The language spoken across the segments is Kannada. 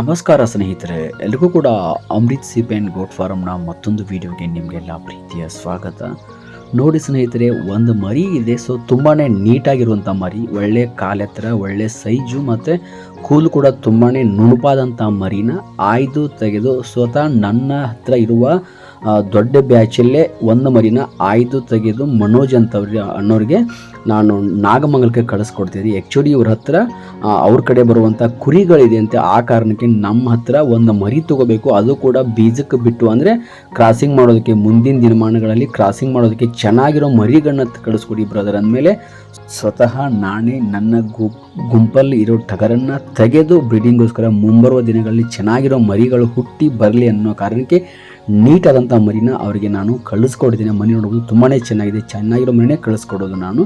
ನಮಸ್ಕಾರ ಸ್ನೇಹಿತರೆ, ಎಲ್ರಿಗೂ ಕೂಡ ಅಮೃತ್ ಸಿಪ್ ಆ್ಯಂಡ್ ಗೋಟ್ ಫಾರಮ್ನ ಮತ್ತೊಂದು ವಿಡಿಯೋಗೆ ನಿಮಗೆಲ್ಲ ಪ್ರೀತಿಯ ಸ್ವಾಗತ. ನೋಡಿ ಸ್ನೇಹಿತರೆ, ಒಂದು ಮರಿ ಇದೆ ಸೊ ತುಂಬಾ ನೀಟಾಗಿರುವಂಥ ಮರಿ, ಒಳ್ಳೆ ಕಾಲೆತ್ತರ, ಒಳ್ಳೆ ಸೈಜು ಮತ್ತು ಕೂಲು ಕೂಡ ತುಂಬಾ ನುಣುಪಾದಂಥ ಮರಿನ ಆಯ್ದು ತೆಗೆದು ಸ್ವತಃ ನನ್ನ ಹತ್ರ ಇರುವ ದೊಡ್ಡ ಬ್ಯಾಚಲ್ಲೇ ಒಂದು ಮರಿನ ಆಯ್ದು ತೆಗೆದು ಮನೋಜ್ ಅಂತವ್ರಿಗೆ ಅನ್ನೋರಿಗೆ ನಾನು ನಾಗಮಂಗಲಕ್ಕೆ ಕಳಿಸ್ಕೊಡ್ತೀನಿ ಆ್ಯಕ್ಚುಲಿ ಇವ್ರ ಹತ್ರ ಅವ್ರ ಕಡೆ ಬರುವಂಥ ಕುರಿಗಳಿದೆ ಅಂತ ಆ ಕಾರಣಕ್ಕೆ ನಮ್ಮ ಹತ್ರ ಒಂದು ಮರಿ ತಗೋಬೇಕು. ಅದು ಕೂಡ ಬೀಜಕ್ಕೆ ಬಿಟ್ಟು ಅಂದರೆ ಕ್ರಾಸಿಂಗ್ ಮಾಡೋದಕ್ಕೆ ಮುಂದಿನ ದಿನಮಾನಗಳಲ್ಲಿ ಕ್ರಾಸಿಂಗ್ ಮಾಡೋದಕ್ಕೆ ಚೆನ್ನಾಗಿರೋ ಮರಿಗಳನ್ನ ಕಳಿಸ್ಕೊಡಿ ಬ್ರದರ್ ಅಂದಮೇಲೆ ಸ್ವತಃ ನಾನೇ ನನ್ನ ಗುಂಪಲ್ಲಿ ಇರೋ ಟಗರನ್ನು ತೆಗೆದು ಬ್ರೀಡಿಂಗ್ಗೋಸ್ಕರ ಮುಂಬರುವ ದಿನಗಳಲ್ಲಿ ಚೆನ್ನಾಗಿರೋ ಮರಿಗಳು ಹುಟ್ಟಿ ಬರಲಿ ಅನ್ನೋ ಕಾರಣಕ್ಕೆ ನೀಟಾದಂಥ ಮರಿನ ಅವರಿಗೆ ನಾನು ಕಳಿಸ್ಕೊಡ್ತೀನಿ ಮನೆ ನೋಡೋದು ತುಂಬಾ ಚೆನ್ನಾಗಿದೆ. ಚೆನ್ನಾಗಿರೋ ಮರಿನೇ ಕಳಿಸ್ಕೊಡೋದು ನಾನು.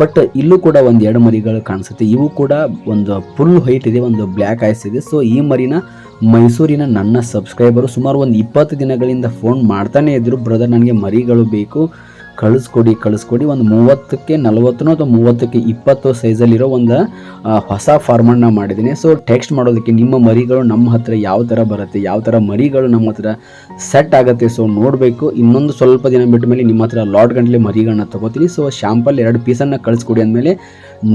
ಬಟ್ ಇಲ್ಲೂ ಕೂಡ ಒಂದು ಎರಡು ಮರಿಗಳು ಕಾಣಿಸುತ್ತೆ. ಇವು ಕೂಡ ಒಂದು ಫುಲ್ ಹೈಟ್ ಇದೆ, ಒಂದು ಬ್ಲ್ಯಾಕ್ ಐಸ್ ಇದೆ. ಸೊ ಈ ಮರಿನ ಮೈಸೂರಿನ ನನ್ನ ಸಬ್ಸ್ಕ್ರೈಬರು ಸುಮಾರು ಒಂದು ಇಪ್ಪತ್ತು ದಿನಗಳಿಂದ ಫೋನ್ ಮಾಡ್ತಾನೆ ಇದ್ದರು ಬ್ರದರ್ ನನಗೆ ಮರಿಗಳು ಬೇಕು. ಕಳಿಸ್ಕೊಡಿ ಕಳಿಸ್ಕೊಡಿ. ಒಂದು ಮೂವತ್ತಕ್ಕೆ ನಲವತ್ತನೋ ಅಥವಾ ಮೂವತ್ತಕ್ಕೆ ಇಪ್ಪತ್ತು ಸೈಜಲ್ಲಿರೋ ಒಂದು ಹೊಸ ಫಾರ್ಮನ್ನ ಮಾಡಿದ್ದೀನಿ. ಸೊ ಟೆಕ್ಸ್ಟ್ ಮಾಡೋದಕ್ಕೆ ನಿಮ್ಮ ಮರಿಗಳು ನಮ್ಮ ಹತ್ರ ಯಾವ ಥರ ಬರುತ್ತೆ, ಯಾವ ಥರ ಮರಿಗಳು ನಮ್ಮ ಹತ್ರ ಸೆಟ್ ಆಗುತ್ತೆ ಸೊ ನೋಡಬೇಕು. ಇನ್ನೊಂದು ಸ್ವಲ್ಪ ದಿನ ಬಿಟ್ಟ ಮೇಲೆ ನಿಮ್ಮ ಹತ್ರ ಲಾಟ್ ಗಂಟಲೆ ಮರಿಗಳನ್ನ ತಗೋತೀನಿ. ಸೊ ಶ್ಯಾಂಪಲ್ ಎರಡು ಪೀಸನ್ನು ಕಳಿಸ್ಕೊಡಿ ಅಂದಮೇಲೆ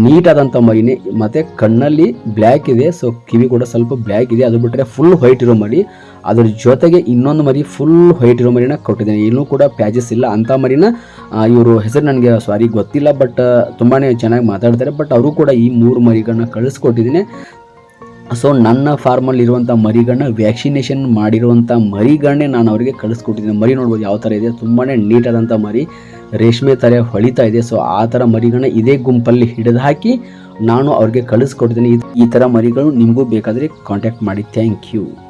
ನೀಟಾದಂಥ ಮರಿನೇ. ಮತ್ತು ಕಣ್ಣಲ್ಲಿ ಬ್ಲ್ಯಾಕ್ ಇದೆ ಸೊ ಕಿವಿ ಕೂಡ ಸ್ವಲ್ಪ ಬ್ಲ್ಯಾಕ್ ಇದೆ. ಅದು ಬಿಟ್ಟರೆ ಫುಲ್ ವೈಟ್ ಇರೋ ಮರಿ. ಅದ್ರ ಜೊತೆಗೆ ಇನ್ನೊಂದು ಮರಿ ಫುಲ್ ವೈಟ್ ಇರೋ ಮರಿನ ಕೊಟ್ಟಿದ್ದೇನೆ. ಇನ್ನೂ ಕೂಡ ಪ್ಯಾಜಸ್ ಇಲ್ಲ ಅಂಥ ಮರಿನ ಇವರು ಹೆಸರು ನನಗೆ ಸಾರಿ ಗೊತ್ತಿಲ್ಲ ಬಟ್ ತುಂಬಾ ಚೆನ್ನಾಗಿ ಮಾತಾಡ್ತಾರೆ ಬಟ್ ಅವರು ಕೂಡ ಈ ಮೂರು ಮರಿಗಳನ್ನ ಕಳಿಸ್ಕೊಟ್ಟಿದ್ದೀನಿ. ಸೊ ನನ್ನ ಫಾರ್ಮಲ್ಲಿ ಇರುವಂಥ ಮರಿಗಳನ್ನ ವ್ಯಾಕ್ಸಿನೇಷನ್ ಮಾಡಿರುವಂಥ ಮರಿಗಳನ್ನೇ ನಾನು ಅವರಿಗೆ ಕಳಿಸ್ಕೊಟ್ಟಿದ್ದೀನಿ. ಮರಿ ನೋಡ್ಬೋದು ಯಾವ ಥರ ಇದೆ. ತುಂಬಾ ನೀಟಾದಂಥ ಮರಿ. ರೇಷ್ಮೆ ಥರ ಹೊಳಿತಾ ಇದೆ. ಸೊ ಆ ಥರ ಮರಿಗಳನ್ನ ಇದೇ ಗುಂಪಲ್ಲಿ ಹಿಡಿದು ಹಾಕಿ ನಾನು ಅವ್ರಿಗೆ ಕಳಿಸ್ಕೊಡ್ತೀನಿ ಈ- ಥರ ಮರಿಗಳು ನಿಮಗೂ ಬೇಕಾದರೆ ಕಾಂಟ್ಯಾಕ್ಟ್ ಮಾಡಿ. Thank you